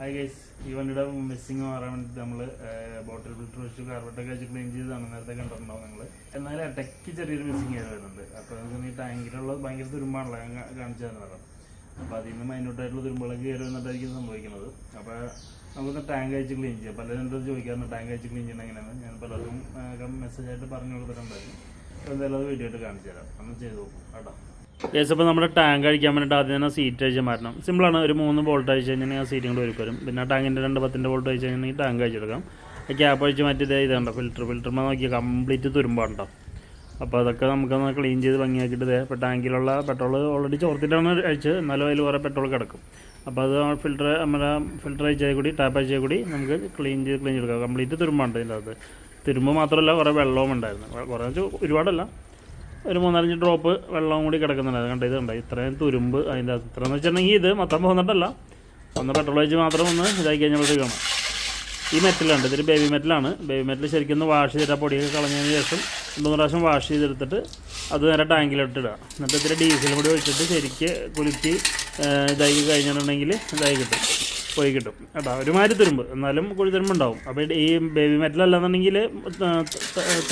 Hi guys ഈ വണ്ടിയുടെ missing മാറാൻ വേണ്ടിയിട്ട് നമ്മൾ ബോട്ടിൽ ഫിൽറ്റർ വെച്ച് കാർബറ്റൊക്കെ വെച്ച് ക്ലീൻ ചെയ്തതാണ്. നേരത്തെ കണ്ടിട്ടുണ്ടാവും നിങ്ങൾ എന്നാലും ഇടയ്ക്ക് ചെറിയൊരു മിസ്സിങ് ആയി വരുന്നുണ്ട്. അപ്പോൾ നമുക്ക് ഈ ടാങ്കിലുള്ളത് ഭയങ്കര തുരുമ്പാണല്ലോ ഞാൻ കാണിച്ചതെന്ന് കാണിച്ചു തന്നെ പറയാം അപ്പോൾ അതിൽ നിന്ന് മൈന്യൂട്ടായിട്ടുള്ള തുരുമ്പുകളൊക്കെ കയറി വന്നിട്ടായിരിക്കും സംഭവിക്കുന്നത്. അപ്പോൾ നമുക്കൊന്ന് ടാങ്ക് അയച്ച് ക്ലീൻ ചെയ്യാം. പലരും എന്റെ ചോദിക്കാറുണ്ട് ടാങ്ക് അയച്ച് ക്ലീൻ ചെയ്യണം എങ്ങനെയാണ്? ഞാൻ പലർക്കും മെസ്സേജായിട്ട് പറഞ്ഞു കൊടുത്തിട്ടുണ്ടായിരുന്നു. അപ്പോൾ എന്തായാലും അത് വീഡിയോ ആയിട്ട് കാണിച്ചു തരാം. ഒന്ന് ചെയ്ത് നോക്കും കേട്ടോ. കേസ് ഇപ്പോൾ നമ്മുടെ ടാങ്ക് അഴിക്കാൻ വേണ്ടിയിട്ട് ആദ്യം തന്നെ സീറ്റ് അഴിച്ച് മാറ്റണം. സിമ്പിളാണ് ഒരു മൂന്ന് ബോൾട്ട് അഴിച്ച് കഴിഞ്ഞാൽ ആ സീറ്റും കൂടെ ഒരുക്കും പിന്നെ ടാങ്കിന്റെ രണ്ട് പത്തിന്റെ ബോൾട്ട് അഴിച്ച് കഴിഞ്ഞാൽ ടാങ്ക് അഴിച്ചെടുക്കാം ആ ക്യാപ്പ് അഴിച്ച് മാറ്റി ഇതേ ഇതുണ്ടോ ഫിൽറ്റർ ഫിൽറ്റർമ നോക്കിയാൽ കംപ്ലീറ്റ് തുരുമ്പാണ്ടോ അപ്പോൾ അതൊക്കെ നമുക്കൊന്ന് ക്ലീൻ ചെയ്ത് ഭംഗിയാക്കിയിട്ട് ഇതേ ഇപ്പോൾ ടാങ്കിലുള്ള പെട്രോൾ ഓൾറെഡി ചോർത്തിട്ടാണ് അഴിച്ച്. എന്നാലും അതിൽ കുറേ പെട്രോൾ കിടക്കും. അപ്പോൾ അത് ഫിൽറ്റർ നമ്മുടെ ഫിൽറ്റർ അഴിച്ചാൽ കൂടി ടാപ്പ് അഴിച്ചാൽ കൂടി നമുക്ക് ക്ലീൻ ചെയ്ത് ക്ലീൻ ചെയ്തെടുക്കാം കംപ്ലീറ്റ് തുരുമ്പാണ്ട് ഇതിന്റെ അകത്ത്. തുരുമ്പ് മാത്രമല്ല കുറേ വെള്ളവും ഉണ്ടായിരുന്നു. കുറേ ഒരുപാടല്ല. ഒരു മൂന്നാലഞ്ച് ഡ്രോപ്പ് വെള്ളവും കൂടി കിടക്കുന്നുണ്ടായിരുന്നു കണ്ട ഇത് കണ്ട ഇത്രയും തുരുമ്പ് അതിന്റെ അകത്ത്. ഇത്രയെന്ന് വെച്ചിട്ടുണ്ടെങ്കിൽ ഇത് മൊത്തം പോകുന്നിട്ടല്ല. ഒന്ന് പെട്രോൾ ഒഴിച്ച് മാത്രം ഒന്ന് ഇതായി കഴിഞ്ഞപ്പോഴത്തേക്കാണ്. ഈ മെറ്റലുണ്ട് ഇതൊരു ബേബി മെറ്റലാണ് ബേബി മെറ്റൽ ശരിക്കും ഒന്ന് വാഷ് ചെയ്തിട്ട് പൊടിയൊക്കെ കളഞ്ഞതിന് ശേഷം രണ്ട് മൂന്ന് പ്രാവശ്യം വാഷ് ചെയ്തെടുത്തിട്ട് അത് നേരെ ടാങ്കിലിട്ടിടുക എന്നിട്ട് ഇത്തിരി ഡീസൽ കൂടി ഒഴിച്ചിട്ട് ശരിക്ക് കുലുക്കി ഇതാക്കി കഴിഞ്ഞിട്ടുണ്ടെങ്കിൽ ഇതായി കിട്ടും. പോയി കിട്ടും. കേട്ടോ ഒരുമാതിരി തുരുമ്പ്. എന്നാലും കുഴി തുരുമ്പ് ഉണ്ടാവും അപ്പോൾ ഈ ബേബി മെറ്റലല്ലാന്നുണ്ടെങ്കിൽ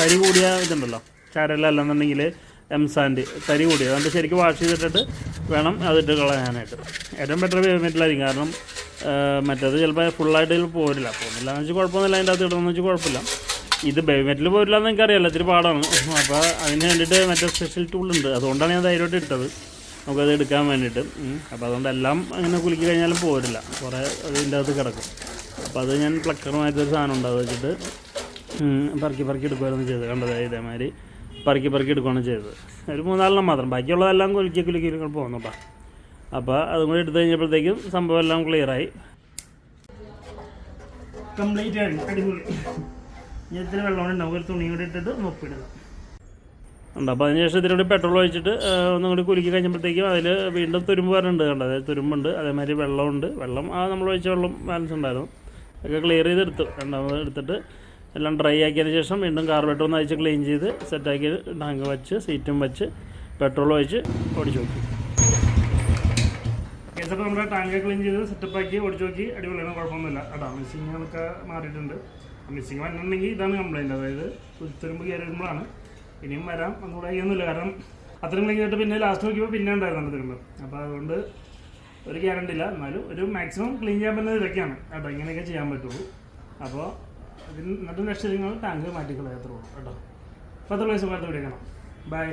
തരി കൂടിയ ഇതുണ്ടല്ലോ. ചാരലല്ലെന്നുണ്ടെങ്കിൽ എംസാൻഡ് തരി കൂടി. അതുകൊണ്ട് ശരിക്കും വാഷ് ചെയ്തിട്ടിട്ട് വേണം അതിട്ട് കളയാനായിട്ട്. ഏറ്റവും ബെറ്റർ പേയ്മെന്റിലായിരിക്കും കാരണം മറ്റേത് ചിലപ്പോൾ ഫുള്ളായിട്ട് ഇതിൽ പോരില്ല. പോകുന്നില്ല എന്ന് വെച്ചാൽ കുഴപ്പമൊന്നുമില്ല. അതിന്റെ അകത്ത് ഇടണമെന്ന് വെച്ചാൽ കുഴപ്പമില്ല. ഇത് ബേബി മെറ്റൽ പോരില്ല എന്ന് എനിക്കറിയാമല്ലോ ഇത്തിരി പാടാണ്. അപ്പോൾ അതിന് വേണ്ടിയിട്ട് മറ്റേ സ്പെഷ്യൽ ടൂൾ ഉണ്ട്. അതുകൊണ്ടാണ് ഞാൻ ധൈര്യമായിട്ട് ഇട്ടത്. നമുക്കത് എടുക്കാൻ വേണ്ടിയിട്ട്. അപ്പോൾ അതുകൊണ്ട് എല്ലാം അങ്ങനെ കുലുക്കി കഴിഞ്ഞാലും പോരില്ല. കുറേ അതിന്റെ അകത്ത് കിടക്കും. അപ്പോൾ അത് ഞാൻ പ്ലക്കറുമായിട്ടൊരു സാധനം ഉണ്ട്. അത് വെച്ചിട്ട് പറക്കി പറക്കി എടുക്കുമായിരുന്നു ചെയ്തത്. കണ്ടത് ഇതേമാതിരി പറക്കി പറക്കി എടുക്കുകയാണ് ചെയ്തത്. ഒരു മൂന്നാലെണ്ണം മാത്രം. ബാക്കിയുള്ളതെല്ലാം കുലുക്കി കുലുക്കി പോകുന്നു കേട്ടോ അപ്പോൾ അതും കൂടി എടുത്തു കഴിഞ്ഞപ്പോഴത്തേക്കും സംഭവം എല്ലാം ക്ലിയറായി കംപ്ലീറ്റ് ആയി. അടിപൊളി. ഇനി ഇത്തിരി വെള്ളം ഉണ്ടാവും. ഒരു തുണി കൂടി ഇട്ടിട്ട് ഒപ്പിടുക ഉണ്ട് അപ്പോൾ അതിനുശേഷം ഇതിനോട് ഇതിലൂടെ പെട്രോൾ ഒഴിച്ചിട്ട് ഒന്നും കൂടി കുലുക്കി കഴിഞ്ഞപ്പോഴത്തേക്കും അതിൽ വീണ്ടും തുരുമ്പ് വരണുണ്ട് കണ്ടത് അതായത് തുരുമ്പുണ്ട് അതേമാതിരി വെള്ളമുണ്ട് വെള്ളം ആ നമ്മൾ ഒഴിച്ച വെള്ളം ബാലൻസ് ഉണ്ടായിരുന്നു. ഒക്കെ ക്ലിയർ ചെയ്തെടുത്തു. രണ്ടാമത് എടുത്തിട്ട് എല്ലാം ഡ്രൈ ആക്കിയതിന് ശേഷം വീണ്ടും കാർബറേറ്റർ ഒന്ന് അയച്ച് ക്ലീൻ ചെയ്ത് സെറ്റാക്കി ടാങ്ക് വെച്ച് സീറ്റും വെച്ച് പെട്രോൾ ഒഴിച്ച് ഓടിച്ചു നോക്കി. കേസൊക്കെ നമ്മുടെ ടാങ്ക് ക്ലീൻ ചെയ്ത് സെറ്റപ്പാക്കി ഓടിച്ചു നോക്കി. അടിപൊളിയാണ് കുഴപ്പമൊന്നുമില്ല. കേട്ടോ മിസ്സിങ്ങുകളൊക്കെ മാറിയിട്ടുണ്ട്. മിസ്സിങ് വന്നിട്ടുണ്ടെങ്കിൽ ഇതാണ് കംപ്ലൈന്റ് അതായത് തുരുമ്പ് കയറി വരുമ്പോഴാണ്. ഇനിയും വരാം ഒന്നുകൂടെ ഒന്നുമില്ല കാരണം അത്രയും ക്ലീൻ പിന്നെ ലാസ്റ്റ് നോക്കിയപ്പോൾ പിന്നെ ഉണ്ടായിരുന്നു തുരുമ്പ്. അപ്പോൾ അതുകൊണ്ട് ഒരു ഗ്യാരണ്ടി ഇല്ല. എന്നാലും ഒരു മാക്സിമം ക്ലീൻ ചെയ്യാൻ പറ്റുന്നത് ഇതൊക്കെയാണ്. കേട്ടോ ഇങ്ങനെയൊക്കെ ചെയ്യാൻ പറ്റുള്ളൂ. അപ്പോൾ നെക്സ്റ്റ് നിങ്ങൾ ടാങ്ക് മാറ്റിക്കളയാത്രേ ഉള്ളൂ. കേട്ടോ. അത്ര പൈസ അടുത്ത വിളിക്കണം ബൈ